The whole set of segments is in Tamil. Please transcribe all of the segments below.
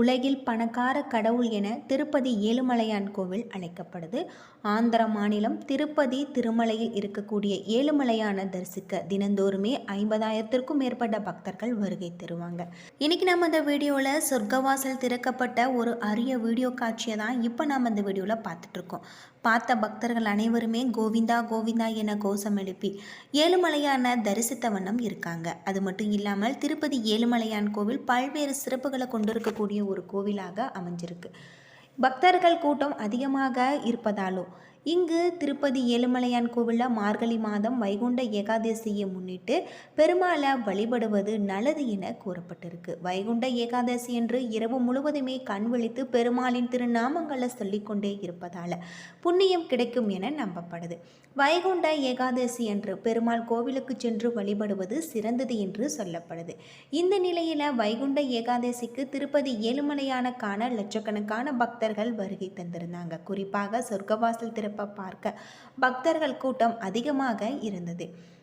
உலகில் பணக்கார கடவுள் என திருப்பதி ஏழுமலையான் கோவில் அழைக்கப்படுது. ஆந்திர மாநிலம் திருப்பதி திருமலையில் இருக்கக்கூடிய ஏழுமலையான தரிசிக்க தினந்தோறுமே ஐம்பதாயிரத்திற்கும் மேற்பட்ட பக்தர்கள் வருகை தருவாங்க. இன்னைக்கு நம்ம இந்த வீடியோவில் சொர்க்கவாசல் திறக்கப்பட்ட ஒரு அரிய வீடியோ காட்சியை தான் இப்போ நம்ம இந்த வீடியோவில் பார்த்துட்டு இருக்கோம். பார்த்த பக்தர்கள் அனைவருமே கோவிந்தா கோவிந்தா என கோஷம் எழுப்பி ஏழுமலையான தரிசித்த வண்ணம் இருக்காங்க. அது மட்டும் இல்லாமல் திருப்பதி ஏழுமலையான் கோவில் பல்வேறு சிறப்புகளை கொண்டிருக்கக்கூடிய ஒரு கோவிலாக அமைஞ்சிருக்கு. பக்தர்கள் கூட்டம் அதிகமாக இருப்பதாலும் இங்கு திருப்பதி ஏழுமலையான் கோவிலில் மார்கழி மாதம் வைகுண்ட ஏகாதசியை முன்னிட்டு பெருமாளை வழிபடுவது நல்லது என கூறப்பட்டிருக்கு. வைகுண்ட ஏகாதசி என்று இரவு முழுவதுமே கண் விழித்து பெருமாளின் திருநாமங்களை சொல்லிக்கொண்டே இருப்பதால் புண்ணியம் கிடைக்கும் என நம்பப்படுது. வைகுண்ட ஏகாதசி என்று பெருமாள் கோவிலுக்கு சென்று வழிபடுவது சிறந்தது என்று சொல்லப்படுது. இந்த நிலையில் வைகுண்ட ஏகாதசிக்கு திருப்பதி ஏழுமலையானக்கான லட்சக்கணக்கான பக்தர்கள் வருகை தந்திருந்தாங்க. குறிப்பாக சொர்க்கவாசல் திறப்பு பார்க்க. பக்தர்கள் கூட்டம் அதிகமாக இருந்தது.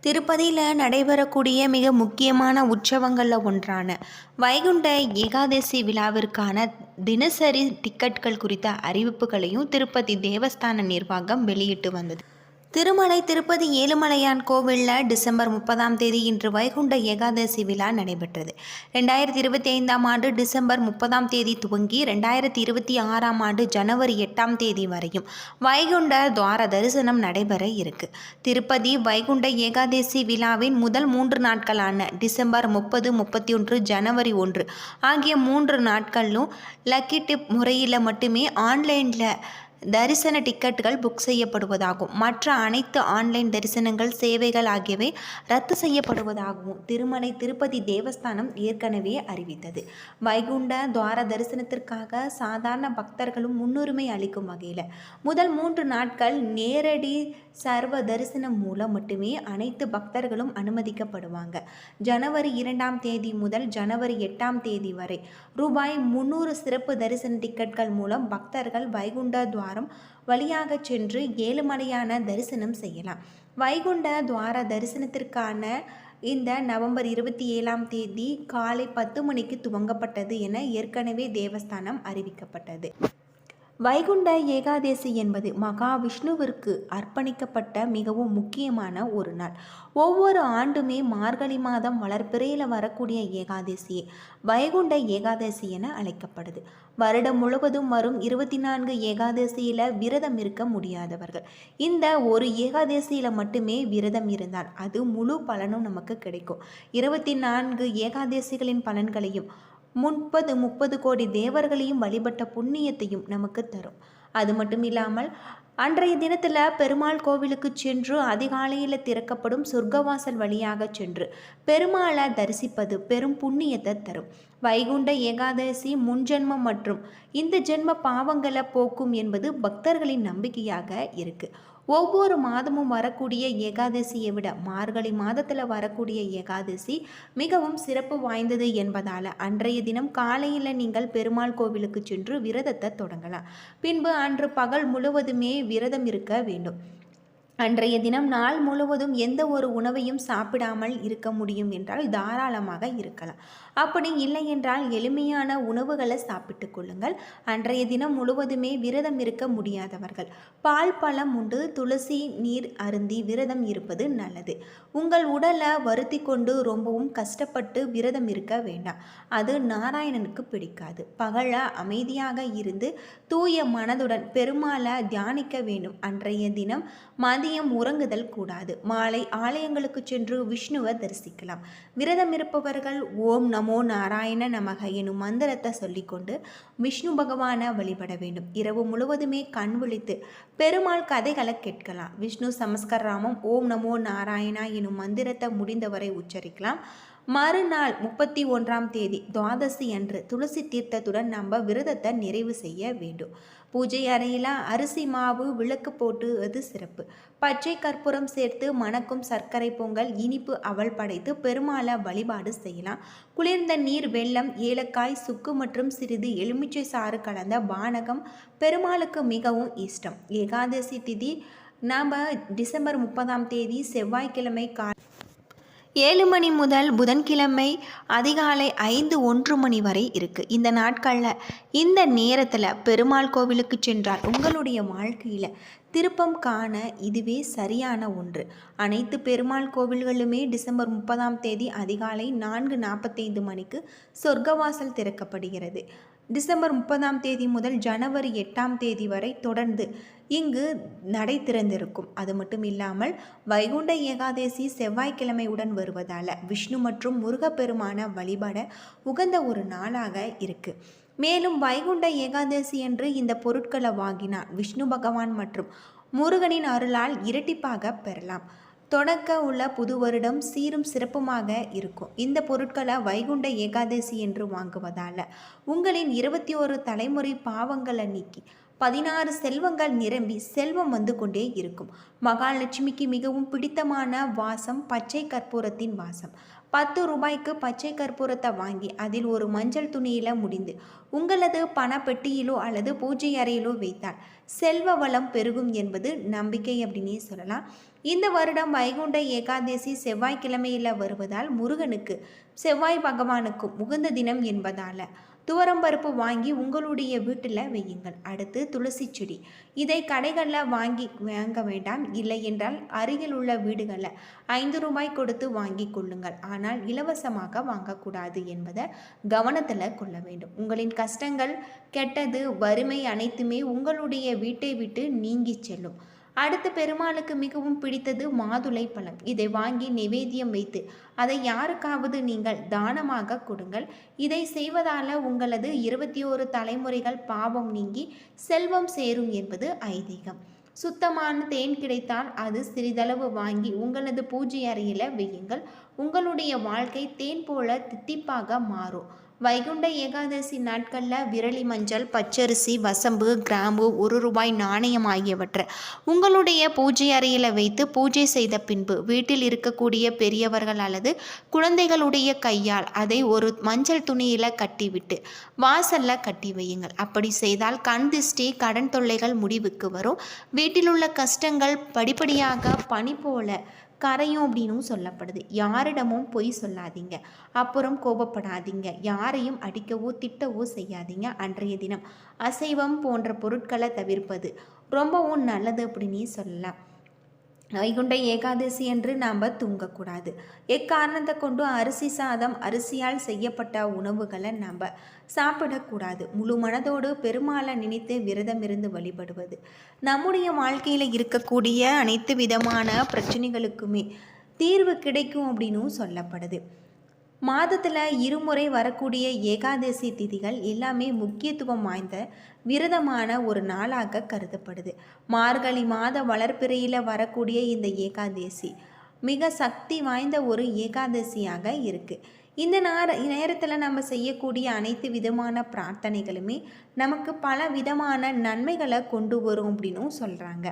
திருப்பதியில் நடைபெறக்கூடிய மிக முக்கியமான உற்சவங்களில் ஒன்றான வைகுண்ட ஏகாதசி விழாவிற்கான தினசரி டிக்கெட்கள் குறித்த அறிவிப்புகளையும் திருப்பதி தேவஸ்தான நிர்வாகம் வெளியிட்டு வந்தது. திருமலை திருப்பதி ஏழுமலையான் கோவிலில் டிசம்பர் முப்பதாம் தேதி இன்று வைகுண்ட ஏகாதசி விழா நடைபெற்றது. ரெண்டாயிரத்தி இருபத்தி ஐந்தாம் ஆண்டு டிசம்பர் முப்பதாம் தேதி துவங்கி ரெண்டாயிரத்தி இருபத்தி ஆறாம் ஆண்டு ஜனவரி எட்டாம் தேதி வரையும் வைகுண்ட துவார தரிசனம் நடைபெற இருக்கு. திருப்பதி வைகுண்ட ஏகாதசி விழாவின் முதல் மூன்று நாட்களான டிசம்பர் முப்பது முப்பத்தி ஒன்று ஜனவரி ஒன்று ஆகிய மூன்று நாட்களிலும் லக்கி டிப் முறையில் மட்டுமே ஆன்லைனில் தரிசன டிக்கெட்டுகள் புக் செய்யப்படுவதாகும். மற்ற அனைத்து ஆன்லைன் தரிசனங்கள் சேவைகள் ஆகியவை ரத்து செய்யப்படுவதாகவும் திருமலை திருப்பதி தேவஸ்தானம் ஏற்கனவே அறிவித்தது. வைகுண்ட துவார தரிசனத்திற்காக சாதாரண பக்தர்களும் முன்னுரிமை அளிக்கும் வகையில் முதல் மூன்று நாட்கள் நேரடி சர்வ தரிசனம் மூலம் மட்டுமே அனைத்து பக்தர்களும் அனுமதிக்கப்படுவாங்க. ஜனவரி இரண்டாம் தேதி முதல் ஜனவரி எட்டாம் தேதி வரை ரூபாய் முந்நூறு சிறப்பு தரிசன டிக்கெட்கள் மூலம் பக்தர்கள் வைகுண்ட துவாரம் வழியாக சென்று ஏழுமலையான தரிசனம் செய்யலாம். வைகுண்ட துவார தரிசனத்திற்கான இந்த நவம்பர் இருபத்தி ஏழாம் தேதி காலை பத்து மணிக்கு துவங்கப்பட்டது என ஏற்கனவே தேவஸ்தானம் அறிவிக்கப்பட்டது. வைகுண்ட ஏகாதசி என்பது மகாவிஷ்ணுவிற்கு அர்ப்பணிக்கப்பட்ட மிகவும் முக்கியமான ஒரு நாள். ஒவ்வொரு ஆண்டுமே மார்கழி மாதம் வளர்ப்பிறையில் வரக்கூடிய ஏகாதசியே வைகுண்ட ஏகாதசி என அழைக்கப்படுது. வருடம் முழுவதும் வரும் இருபத்தி நான்கு ஏகாதசியில் விரதம் இருக்க முடியாதவர்கள். இந்த ஒரு ஏகாதசியில் மட்டுமே விரதம் இருந்தால் அது முழு பலனும் நமக்கு கிடைக்கும். இருபத்தி நான்கு ஏகாதசிகளின் பலன்களையும் முப்பது முப்பது கோடி தேவர்களையும் வழிபட்ட புண்ணியத்தையும் நமக்கு தரும். அது மட்டும் இல்லாமல் அன்றைய தினத்தில் பெருமாள் கோவிலுக்கு சென்று அதிகாலையில் திறக்கப்படும் சொர்க்கவாசல் வழியாக சென்று பெருமாளை தரிசிப்பது பெரும் புண்ணியத்தை தரும். வைகுண்ட ஏகாதசி முன்ஜென்மம் மற்றும் இந்த ஜென்ம பாவங்களை போக்கும் என்பது பக்தர்களின் நம்பிக்கையாக இருக்குது ஒவ்வொரு மாதமும் வரக்கூடிய ஏகாதசியை விட மார்கழி மாதத்தில் வரக்கூடிய ஏகாதசி மிகவும் சிறப்பு வாய்ந்தது என்பதால் அன்றைய தினம் காலையில் நீங்கள் பெருமாள் கோவிலுக்கு சென்று விரதத்தை தொடங்கலாம். பின்பு அன்று பகல் முழுவதுமே விரதம் இருக்க வேண்டும். அன்றைய தினம் நாள் முழுவதும் எந்த ஒரு உணவையும் சாப்பிடாமல் இருக்க முடியும் என்றால் தாராளமாக இருக்கலாம். அப்படி இல்லை என்றால் எளிமையான உணவுகளை சாப்பிட்டு கொள்ளுங்கள். அன்றைய தினம் முழுவதுமே விரதம் இருக்க முடியாதவர்கள். பால் பழம் உண்டு துளசி நீர் அருந்தி விரதம் இருப்பது நல்லது. உங்கள் உடலை வருத்தி கொண்டு ரொம்பவும் கஷ்டப்பட்டு விரதம் இருக்க வேண்டாம். அது நாராயணனுக்கு பிடிக்காது. பகல அமைதியாக இருந்து தூய மனதுடன் பெருமாளை தியானிக்க வேண்டும். அன்றைய தினம் மதியம் உறங்குதல் கூடாது. மாலை ஆலயங்களுக்கு சென்று விஷ்ணுவை தரிசிக்கலாம். விரதம் இருப்பவர்கள் ஓம் நமோ நாராயண நமக எனும் மந்திரத்தை சொல்லிக்கொண்டு விஷ்ணு பகவானை வழிபட வேண்டும். இரவு முழுவதுமே கண் விழித்து பெருமாள் கதைகளை கேட்கலாம். விஷ்ணு சமஸ்கராமம் ஓம் நமோ நாராயணா எனும் மந்திரத்தை முடிந்தவரை உச்சரிக்கலாம். மறுநாள் முப்பத்தி ஒன்றாம் தேதி துவாதசி அன்று துளசி தீர்த்தத்துடன் நம்ம விரதத்தை நிறைவு செய்ய வேண்டும். பூஜை அறையில் அரிசி மாவு விளக்கு போட்டு அது சிறப்பு. பச்சை கற்பூரம் சேர்த்து மணக்கும் சர்க்கரை பொங்கல் இனிப்பு அவள் படைத்து பெருமாளை வழிபாடு செய்யலாம். குளிர்ந்த நீர் வெள்ளம் ஏலக்காய் சுக்கு மற்றும் சிறிது எலுமிச்சை சாறு கலந்த பானகம் பெருமாளுக்கு மிகவும் இஷ்டம். ஏகாதசி திதி நாம் டிசம்பர் முப்பதாம் தேதி செவ்வாய்க்கிழமை கா ஏழு மணி முதல் புதன்கிழமை அதிகாலை ஐந்து ஒன்று மணி வரை இருக்குது இந்த நாட்களில் இந்த நேரத்தில் பெருமாள் கோவிலுக்கு சென்றால் உங்களுடைய வாழ்க்கையில் திருப்பம் காண இதுவே சரியான ஒன்று. அனைத்து பெருமாள் கோவில்களுமே டிசம்பர் முப்பதாம் தேதி அதிகாலை நான்கு நாற்பத்தைந்து மணிக்கு சொர்க்கவாசல் திறக்கப்படுகிறது. டிசம்பர் முப்பதாம் தேதி முதல் ஜனவரி எட்டாம் தேதி வரை தொடர்ந்து இங்கு நடை திறந்திருக்கும். அது மட்டும் இல்லாமல் வைகுண்ட ஏகாதேசி செவ்வாய்க்கிழமையுடன் வருவதால் விஷ்ணு மற்றும் முருகப்பெருமான வழிபட உகந்த ஒரு நாளாக இருக்குது மேலும் வைகுண்ட ஏகாதசி என்று இந்த பொருட்களை வாங்கினால் விஷ்ணு பகவான் மற்றும் முருகனின் அருளால் இரட்டிப்பாக பெறலாம். தொடக்க உள்ள புது வருடம் சீரும் சிறப்புமாக இருக்கும். இந்த பொருட்களை வைகுண்ட ஏகாதசி என்று வாங்குவதால் உங்களின் இருபத்தி ஒரு தலைமுறை பாவங்களை நீக்கி பதினாறு செல்வங்கள் நிரம்பி செல்வம் வந்து கொண்டே இருக்கும். மகாலட்சுமிக்கு மிகவும் பிடித்தமான வாசம் பச்சை கற்பூரத்தின் வாசம். பத்து ரூபாய்க்கு பச்சை கற்பூரத்தை வாங்கி அதில் ஒரு மஞ்சள் துணியில் முடிந்து உங்களது பணப்பெட்டியிலோ அல்லது பூஜை அறையிலோ வைத்தால் செல்வ வளம் பெருகும் என்பது நம்பிக்கை அப்படின்னே சொல்லலாம். இந்த வருடம் வைகுண்ட ஏகாதசி செவ்வாய்க்கிழமையில் வருவதால் முருகனுக்கு செவ்வாய் பகவானுக்கும் உகந்த தினம் என்பதால் துவரம்பருப்பு வாங்கி உங்களுடைய வீட்டில் வையுங்கள். அடுத்து துளசி செடி. இதை கடைகளில் வாங்கி வாங்க வேண்டாம். இல்லை என்றால் அருகில் உள்ள வீடுகளில் ஐந்து ரூபாய் கொடுத்து வாங்கி கொள்ளுங்கள். ஆனால் இலவசமாக வாங்கக்கூடாது என்பதை கவனத்தில் கொள்ள வேண்டும். உங்களின் கஷ்டங்கள் கெட்டது வறுமை அனைத்துமே உங்களுடைய வீட்டை விட்டு நீங்கி செல்லும். அடுத்து பெருமாளுக்கு மிகவும் பிடித்தது மாதுளை பழம். இதை வாங்கி நிவேத்தியம் வைத்து அதை யாருக்காவது நீங்கள் தானமாக கொடுங்கள். இதை செய்வதால் உங்களது இருபத்தி ஓரு தலைமுறைகள் பாவம் நீங்கி செல்வம் சேரும் என்பது ஐதீகம். சுத்தமான தேன் கிடைத்தால் அது சிறிதளவு வாங்கி உங்களது பூஜை அறையில் வையுங்கள். உங்களுடைய வாழ்க்கை தேன் போல தித்திப்பாக மாறும். வைகுண்ட ஏகாதசி நாட்களில் விரலி மஞ்சள் பச்சரிசி வசம்பு கிராம்பு ஒரு ரூபாய் நாணயம் ஆகியவற்றை உங்களுடைய பூஜை அறையில் வைத்து பூஜை செய்த பின்பு வீட்டில் இருக்கக்கூடிய பெரியவர்கள் அல்லது குழந்தைகளுடைய கையால் அதை ஒரு மஞ்சள் துணியில் கட்டிவிட்டு வாசலில் கட்டி வையுங்கள். அப்படி செய்தால் கண் திஷ்டி கடன் தொல்லைகள் முடிவுக்கு வரும். வீட்டில் உள்ள கஷ்டங்கள் படிப்படியாக பனி போல கரையும் அப்படின்னும் சொல்லப்படுது. யாரிடமும் பொய் சொல்லாதீங்க. அப்புறம் கோபப்படாதீங்க. யாரையும் அடிக்கவோ திட்டவோ செய்யாதீங்க அன்றைய தினம். அசைவம் போன்ற பொருட்களை தவிர்ப்பது ரொம்பவும் நல்லது அப்படின்னு சொல்லலாம். வைகுண்ட ஏகாதசி என்று நாம் தூங்கக்கூடாது. எக்காரணத்தை கொண்டு அரிசி சாதம் அரிசியால் செய்யப்பட்ட உணவுகளை நாம் சாப்பிடக்கூடாது. முழு மனதோடு பெருமாளை நினைத்து விரதம் இருந்து வழிபடுவது. நம்முடைய வாழ்க்கையில் இருக்கக்கூடிய அனைத்து விதமான பிரச்சனைகளுக்குமே தீர்வு கிடைக்கும் அப்படின்னும் சொல்லப்படுது. மாதத்தில் இருமுறை வரக்கூடிய ஏகாதசி திதிகள் எல்லாமே முக்கியத்துவம் வாய்ந்த விரதமான ஒரு நாளாக கருதப்படுது. மார்கழி மாத வளர்ப்பிறையில் வரக்கூடிய இந்த ஏகாதசி மிக சக்தி வாய்ந்த ஒரு ஏகாதசியாக இருக்குது இந்த நேர நேரத்தில் நம்ம செய்யக்கூடிய அனைத்து விதமான பிரார்த்தனைகளுமே நமக்கு பல விதமான நன்மைகளை கொண்டு வரும் அப்படின்னும் சொல்கிறாங்க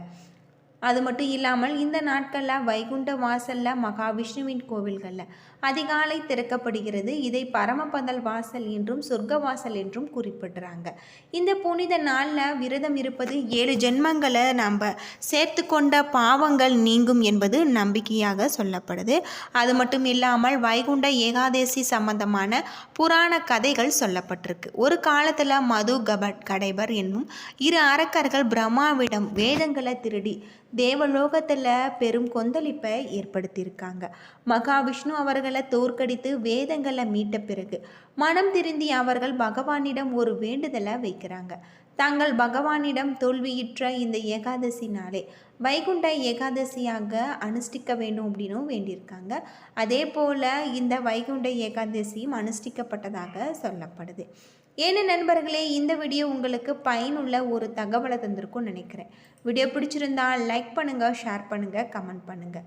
அது மட்டும் இல்லாமல் இந்த நாட்களில் வைகுண்ட வாசலில் மகாவிஷ்ணுவின் கோவில்களில் அதிகாலை திறக்கப்படுகிறது. இதை பரமபதல் வாசல் என்றும் சொர்க்க வாசல் என்றும் குறிப்பிடுறாங்க. இந்த புனித நாளில் விரதம் இருப்பது ஏழு ஜென்மங்களை நம்ம சேர்த்து கொண்ட பாவங்கள் நீங்கும் என்பது நம்பிக்கையாக சொல்லப்படுது. அது மட்டும் இல்லாமல் வைகுண்ட ஏகாதேசி சம்பந்தமான புராண கதைகள் சொல்லப்பட்டிருக்கு. ஒரு காலத்தில் மது கபட் கடைபர் என்னும் இரு அரக்கர்கள் பிரம்மாவிடம் வேதங்களை திருடி தேவலோகத்தில் பெரும் கொந்தளிப்பை ஏற்படுத்தியிருக்காங்க. மகாவிஷ்ணு அவர்கள் தோற்கடித்து வேதங்களை மீட்ட பிறகு மனம் திருந்தி அவர்கள் பகவானிடம் ஒரு வேண்டுதலை வைக்கிறாங்க. தங்கள் பகவானிடம் தோல்வியுற்ற இந்த ஏகாதசி நாளே வைகுண்ட ஏகாதசியாக அனுஷ்டிக்க வேண்டும் அப்படின்னும் வேண்டியிருக்காங்க. அதே போல் இந்த வைகுண்ட ஏகாதசியும் அனுஷ்டிக்கப்பட்டதாக சொல்லப்படுது. ஏன்னு நண்பர்களே இந்த வீடியோ உங்களுக்கு பயனுள்ள ஒரு தகவலை தந்திருக்கும்னு நினைக்கிறேன். வீடியோ பிடிச்சிருந்தால் லைக் பண்ணுங்கள் ஷேர் பண்ணுங்கள் கமெண்ட் பண்ணுங்கள்